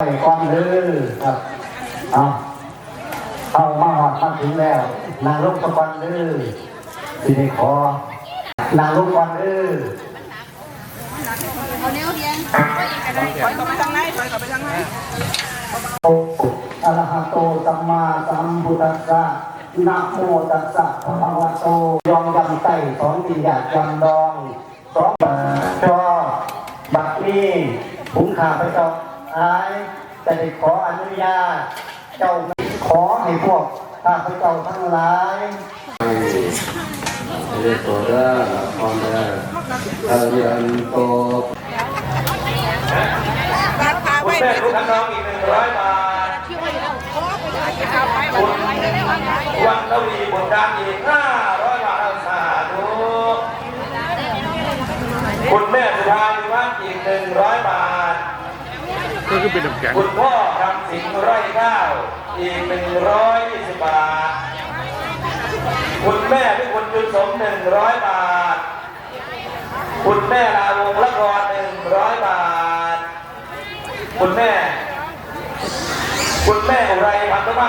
ไปก่อนเลยครับ เอาเอามาหอดมาถึงแล้ว นางลงตะกอนเลยสิได้ขอนางลงก่อนเลยเอาแนวเรียนถอยกลับไปทางไหนถอยกลับไปทางไหนโออะระหะโตสัมมาสัมพุทธัสสะนะโมตัสสะภะคะวะโตยองยำไต้สองปีอยาจำดองสองบาชอบักนี้ผมขาพเจ้า อายจะได้ขออนุญาตเจ้าขอให้พวกข้าพเจ้าทั้งหลายเรียกตัวได้พร้อมได้อายันโตราคาคุไว้ณแม่ทุกท่านน้องอีกหนึ่งร้อยบาทเอาไปวันทวีบุตรดานอีกห้าร้อยบาทสาธุคุณแม่สุภาพิวัฒน์อีกหนึ่งร้อยบาท ก็คือเป็นน้ำแข็งคุณพ่อทำสิงห์ไร่ข้าวอีกหนึ่งร้อยยี่สิบบาท คุณแม่พิคุณจุนสมหนึ่งร้อยบาท คุณแม่ลาวงละครหนึ่งร้อยบาท คุณแม่ คุณแม่อุไรพันธุมา